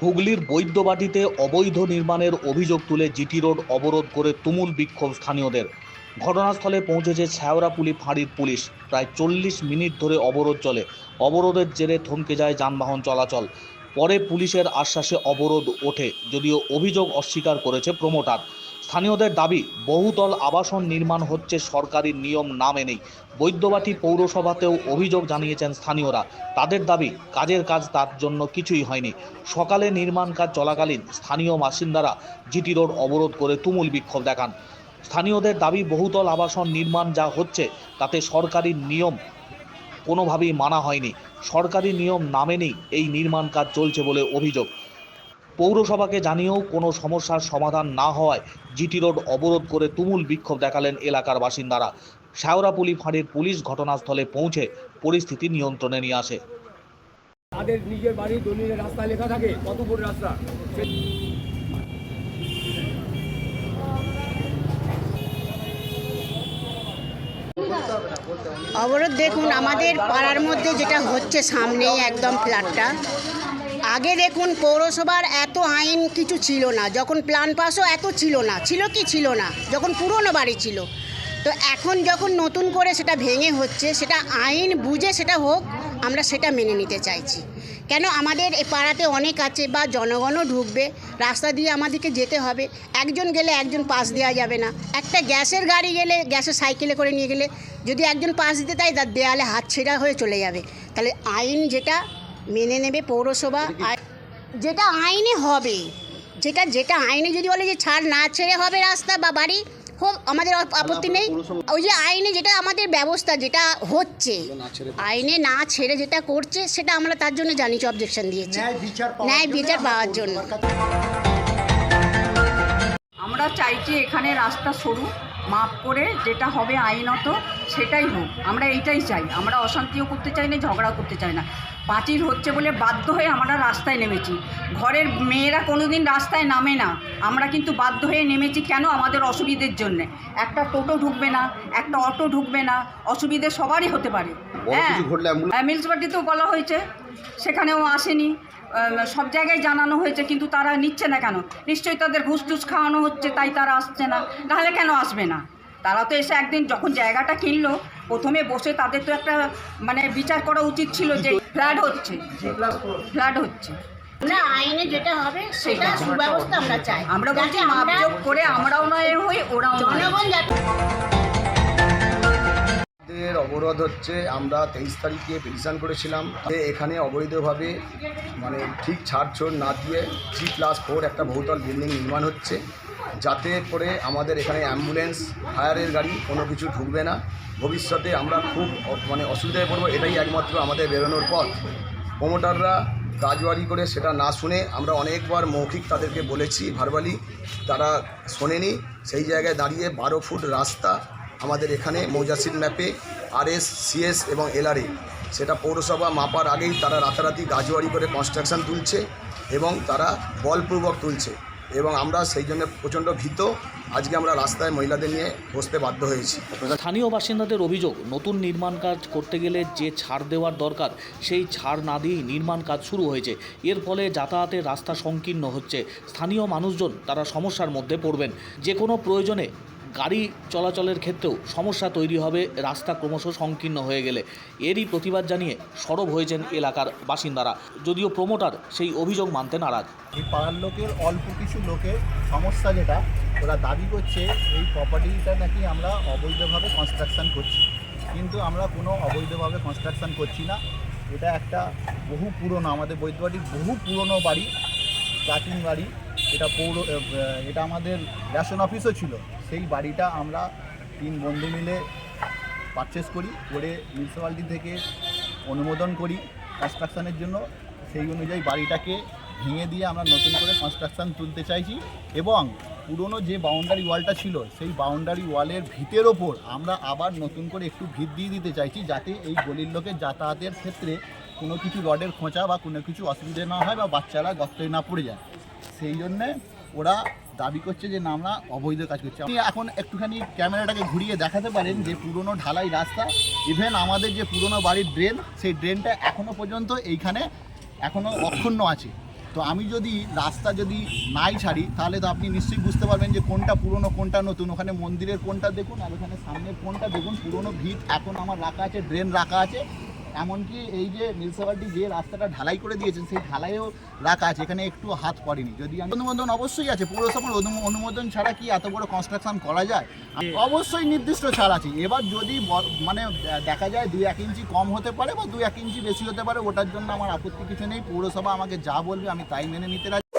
হুগলির বৈদ্যবাটিতে অবৈধ নির্মাণের অভিযোগ তুলে জিটি রোড অবরোধ করে তুমুল বিক্ষোভ স্থানীয়দের। ঘটনাস্থলে পৌঁছেছে ছেওড়াপুলি ফাঁড়ির পুলিশ। প্রায় চল্লিশ মিনিট ধরে অবরোধ চলে। অবরোধের জেরে থমকে যায় যানবাহন চলাচল। পরে পুলিশের আশ্বাসে অবরোধ ওঠে। যদিও অভিযোগ অস্বীকার করেছে প্রমোটার। স্থানীয়দের দাবি, বহুতল আবাসন নির্মাণ হচ্ছে সরকারি নিয়ম না মেনেই। বৈদ্যবাটি পৌরসভাতেও অভিযোগ জানিয়েছেন স্থানীয়রা। তাদের দাবি, কাজের কাজ তার জন্য কিছুই হয়নি। সকালে নির্মাণ কাজ চলাকালীন স্থানীয় বাসিন্দারা জিটি রোড অবরোধ করে তুমুল বিক্ষোভ দেখান। স্থানীয়দের দাবি, বহুতল আবাসন নির্মাণ যা হচ্ছে তাতে সরকারি নিয়ম কোনোভাবেই মানা হয়নি। সরকারি নিয়ম না মেনেই এই নির্মাণ কাজ চলছে বলে অভিযোগ। পৌরসভাকে জানিয়েও কোনো সমস্যার সমাধান না হওয়ায় জিটি রোড অবরোধ করে তুমুল বিক্ষোভ দেখালেন এলাকার বাসিন্দারা। শেওড়াপুলি ফাঁড়ির পুলিশ ঘটনাস্থলে পৌঁছে পরিস্থিতি নিয়ন্ত্রণে নিয়ে আসে। তাদের নিজের বাড়ির দলিলের রাস্তা লেখা থাকে কত বড় রাস্তা। অবরোধ দেখুন আমাদের পাড়ার মধ্যে যেটা হচ্ছে সামনেই একদম ফ্ল্যাটটা। আগে দেখুন, পৌরসভার এত আইন কিছু ছিল না। যখন প্ল্যান পাসও এত ছিল না। ছিল কি ছিল না? যখন পুরনো বাড়ি ছিল। তো এখন যখন নতুন করে সেটা ভেঙে হচ্ছে, সেটা আইন বুঝে সেটা হোক, আমরা সেটা মেনে নিতে চাইছি। কেন? আমাদের এ পাড়াতে অনেক আছে বা জনগণও ঢুকবে। রাস্তা দিয়ে আমাদেরকে যেতে হবে। একজন গেলে একজন পাস দেওয়া যাবে না। একটা গ্যাসের গাড়ি গেলে, গ্যাসের সাইকেলে করে নিয়ে গেলে যদি একজন পাস দিতে তাই তার দেয়ালে হাত ছেঁড়া হয়ে চলে যাবে। তাহলে আইন যেটা মেনে নেবে পৌরসভা। আর যেটা আইনে হবে যেটা যেটা আইনে যদি বলে যে ছাড় না ছেড়ে হবে রাস্তা বা বাড়ি হোক আমাদের আপত্তি নেই। ওই যে আইনে যেটা আমাদের ব্যবস্থা যেটা হচ্ছে আইনে না ছেড়ে যেটা করছে সেটা আমরা তার জন্য জানিয়েছি অবজেকশন দিয়েছি। ন্যায় বিচার পাওয়ার জন্য আমরা চাইছি এখানে রাস্তা সরু মাপ করে যেটা হবে আইনত সেটাই হোক। আমরা এইটাই চাই। আমরা অশান্তিও করতে চাই না ঝগড়া করতে চাই না। পাঁচির হচ্ছে বলে বাধ্য হয়ে আমরা রাস্তায় নেমেছি। ঘরের মেয়েরা কোনো দিন রাস্তায় নামে না। আমরা কিন্তু বাধ্য হয়ে নেমেছি কেন আমাদের অসুবিধের জন্যে? একটা টোটো ঢুকবে না একটা অটো ঢুকবে না অসুবিধে সবারই হতে পারে। হ্যাঁ। মিউনিসিপালিটিতেও বলা হয়েছে সেখানেও আসেনি। সব জায়গায় জানানো হয়েছে কিন্তু তারা নিচ্ছে না কেন? নিশ্চয়ই তাদের ঘুষ টুস খাওয়ানো হচ্ছে তাই তারা আসছে না। তাহলে কেন আসবে না? তারা তো এসে একদিন যখন জায়গাটা কিনলো প্রথমে বসে তাদের তো একটা মানে বিচার করা উচিত ছিল যে ফ্ল্যাড হচ্ছে। ফ্ল্যাড হচ্ছে। না আইনে যেটা হবে সেটা সুব্যবস্থা আমরা চাই। আমরা বলছি মাপযোগ করে আমরাও নয় হই ওরাও জনগণ যাতে আমাদের অবরোধ হচ্ছে, আমরা তেইশ তারিখে পিটিশন করেছিলাম। যে এখানে অবৈধভাবে মানে ঠিক ছাড়ছড় না দিয়ে থ্রি প্লাস ফোর একটা বহুতল বিল্ডিং নির্মাণ হচ্ছে। যাতে করে আমাদের এখানে অ্যাম্বুলেন্স ফায়ারের গাড়ি কোনো কিছু ঢুকবে না। ভবিষ্যতে আমরা খুব মানে অসুবিধায় পড়ব, এটাই একমাত্র আমাদের বেরোনোর পথ। প্রমোটাররা রাজবাড়ি করে সেটা না শুনে আমরা অনেকবার মৌখিক তাদেরকে বলেছি ভারবালি তারা শোনেনি। সেই জায়গায় দাঁড়িয়ে বারো ফুট রাস্তা আমাদের এখানে মৌজাসির ম্যাপে আরএস, সিএস এবং এলআরএ। সেটা পৌরসভা মাপার আগেই তারা রাতারাতি গাজোয়ারি করে কনস্ট্রাকশন তুলছে এবং তারা বলপূর্বক তুলছে। এবং আমরা সেই জন্য প্রচণ্ড ভীত। আজকে আমরা রাস্তায় মহিলাদের নিয়ে বসতে বাধ্য হয়েছি। স্থানীয় বাসিন্দাদের অভিযোগ, নতুন নির্মাণ কাজ করতে গেলে যে ছাড় দেওয়ার দরকার, সেই ছাড় না দিয়েই নির্মাণ কাজ শুরু হয়েছে। এর ফলে যাতায়াতের রাস্তা সংকীর্ণ হচ্ছে। স্থানীয় মানুষজন তারা সমস্যার মধ্যে পড়বেন। যে কোনো প্রয়োজনে গাড়ি চলাচলের ক্ষেত্রেও সমস্যা তৈরি হবে, রাস্তা ক্রমশ সংকীর্ণ হয়ে গেলে। এরই প্রতিবাদ জানিয়ে সরব হয়েছেন এলাকার বাসিন্দারা। যদিও প্রমোটার সেই অভিযোগ মানতে নারাজ। এই পাড়ার লোকের, অল্প কিছু লোকের সমস্যা যেটা, ওরা দাবি করছে এই প্রপার্টিটা নাকি আমরা অবৈধভাবে কনস্ট্রাকশন করছি। কিন্তু আমরা কোনো অবৈধভাবে কনস্ট্রাকশন করছি না। এটা একটা বহু পুরনো, আমাদের বৈদ্যবাটির বহু পুরনো বাড়ি, প্রাচীন বাড়ি। এটা পৌর এটা আমাদের রেশন অফিসও ছিল। সেই বাড়িটা আমরা তিন বন্ধু মিলে পারচেস করি, করে মিউনিসিপ্যালিটি থেকে অনুমোদন করি কনস্ট্রাকশনের জন্য। সেই অনুযায়ী বাড়িটাকে ভেঙে দিয়ে আমরা নতুন করে কনস্ট্রাকশন তুলতে চাইছি এবং পুরনো যে বাউন্ডারি ওয়ালটা ছিল, সেই বাউন্ডারি ওয়ালের ভিতের ওপর আমরা আবার নতুন করে একটু ভিত দিয়ে দিতে চাইছি যাতে এই গলির লোকের যাতায়াতের ক্ষেত্রে কোনো কিছু রডের খোঁচা বা কোনো কিছু অসুবিধে না হয় বা বাচ্চারা গর্তে না পড়ে যায়। সেই জন্যে ওরা দাবি করছে যে না, আমরা অবৈধ কাজ করছি। আপনি এখন একটুখানি ক্যামেরাটাকে ঘুরিয়ে দেখাতে পারেন যে পুরনো ঢালাই রাস্তা ইভেন আমাদের যে পুরনো বাড়ির ড্রেন সেই ড্রেনটা এখনও পর্যন্ত এইখানে এখনও অক্ষুণ্ণ আছে। তো আমি যদি রাস্তা যদি নাই ছাড়ি, তাহলে তো আপনি নিশ্চয়ই বুঝতে পারবেন যে কোনটা পুরনো, কোনটা নতুন। ওখানে মন্দিরের কোনটা দেখুন, আর ওখানে সামনের কোনটা দেখুন, পুরনো ভিত এখন আমার রাখা আছে ড্রেন রাখা আছে। এমনকি এই যে মিউনিসিপ্যালিটি যে রাস্তাটা ঢালাই করে দিয়েছেন, সেই ঢালাইও রাখা আছে, এখানে একটু হাত পড়েনি। যদি অনুমোদন অবশ্যই আছে, পৌরসভার অনুমোদন ছাড়া কি এত বড় কনস্ট্রাকশন করা যায়? অবশ্যই নির্দিষ্ট ছাড় আছে। এবার যদি মানে দেখা যায় দুই এক ইঞ্চি কম হতে পারে বা দুই এক ইঞ্চি বেশি হতে পারে, ওটার জন্য আমার আপত্তি কিছু নেই। পৌরসভা আমাকে যা বলবে আমি তাই মেনে নিতে রাজি।